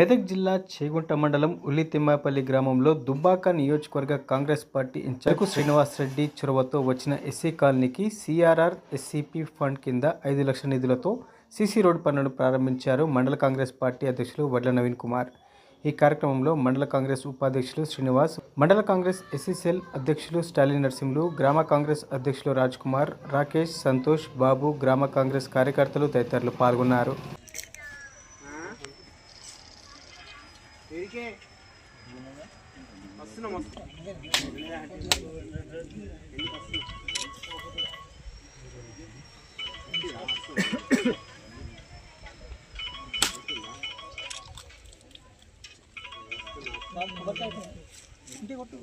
మెదక్ జిల్లా చేగుంట మండలం ఉల్లితిమ్మాపల్లి గ్రామంలో దుబ్బాక నియోజకవర్గ Congress party incharge Srinivas Reddy చొరవతో వచ్చిన ఎస్సీ కాలనీకి సిఆర్ఆర్ ఎస్సీపీ ఫండ్ కింద ఐదు లక్షల నిధులతో సీసీ రోడ్ పనులను ప్రారంభించారు మండల కాంగ్రెస్ పార్టీ అధ్యక్షులు వడ్ల నవీన్ కుమార్. ఈ కార్యక్రమంలో మండల కాంగ్రెస్ ఉపాధ్యక్షులు శ్రీనివాస్ మండల కాంగ్రెస్ ఎస్సీసెల్ అధ్యక్షులు స్టాలిన్ నరసింహులు గ్రామ కాంగ్రెస్ అధ్యక్షులు రాజ్ కుమార్ రాకేష్ సంతోష్ బాబు గ్రామ కాంగ్రెస్ కార్యకర్తలు తదితరులు పాల్గొన్నారు. వస్తున్నాం వస్తున్నాం ఇంటి కొట్టు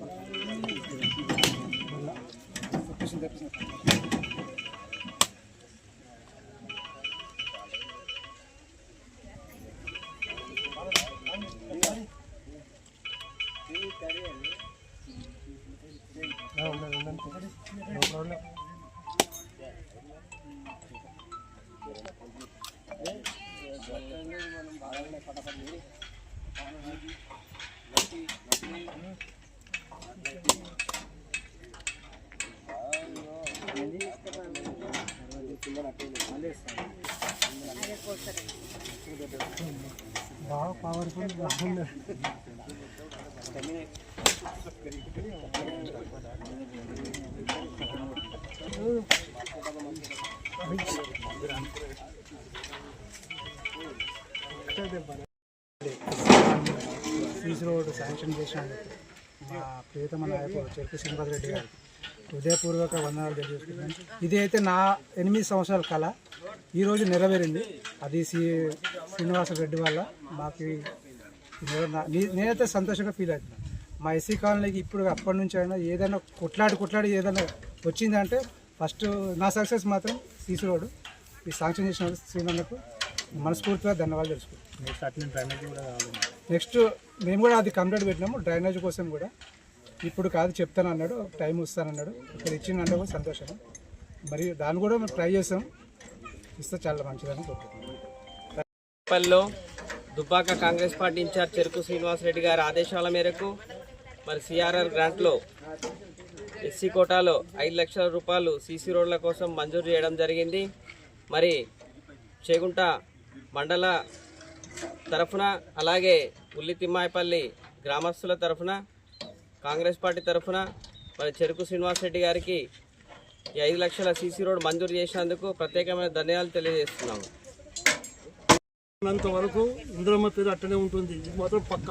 బాగా పవర్ఫుల్ బాగున్నారు Thank you. CC road sanction చేసినందుకు మా ప్రియతమ నాయకుడు చెరుకు శ్రీనివాస్ రెడ్డి గారు హృదయపూర్వక వందనాలు తెలియజేస్తున్నాను. ఇది అయితే నా ఎనిమిది సంవత్సరాల కళ. ఈరోజు నెరవేరింది. అది శ్రీ శ్రీనివాస రెడ్డి వల్ల మాకు నేనైతే సంతోషంగా ఫీల్ అవుతున్నాను మా ఎస్సీ కాలనీకి ఇప్పుడు అప్పటి నుంచి అయినా ఏదైనా కొట్లాడి కొట్లాడి ఏదైనా వచ్చిందంటే ఫస్ట్ నా సక్సెస్ మాత్రం సీసీ రోడ్ ఈ శాంక్షన్ చేసిన శ్రీనన్నకు మనస్ఫూర్తిగా ధన్యవాదాలు తెలుసుకుంటాం నెక్స్ట్ అట్లనే డ్రైనేజ్ కూడా కావాలి. నెక్స్ట్ మేము కూడా అది కంప్లీట్ పెట్టినాము. డ్రైనేజ్ కోసం కూడా ఇప్పుడు కాదు చెప్తాను అన్నాడు టైం ఇస్తానన్నాడు ఇక్కడ ఇచ్చిందంటే కూడా సంతోషం. మరి దాన్ని కూడా మేము ట్రై చేసాం ఇస్తే చాలా మంచిదని కోరుకుంటున్నాం. దుబ్బాక కాంగ్రెస్ పార్టీ ఇన్ఛార్జ్ చెరుకు శ్రీనివాసరెడ్డి గారి ఆదేశాల మేరకు మరి సిఆర్ఆర్ గ్రాంట్లో ఎస్సీ కోటాలో ఐదు లక్షల రూపాయలు సీసీ రోడ్ల కోసం మంజూరు చేయడం జరిగింది. మరి చేగుంట మండల తరఫున అలాగే ఉల్లి తిమ్మాయిపల్లి గ్రామస్తుల తరఫున కాంగ్రెస్ పార్టీ తరఫున మరి చెరుకు శ్రీనివాసరెడ్డి గారికి ఈ ఐదు లక్షల సీసీ రోడ్ మంజూరు చేసినందుకు ప్రత్యేకమైన ధన్యవాదాలు తెలియజేస్తున్నాము. అంతవరకు ఇంద్రమ్మ పేరు అట్టనే ఉంటుంది. ఇది మాత్రం పక్క.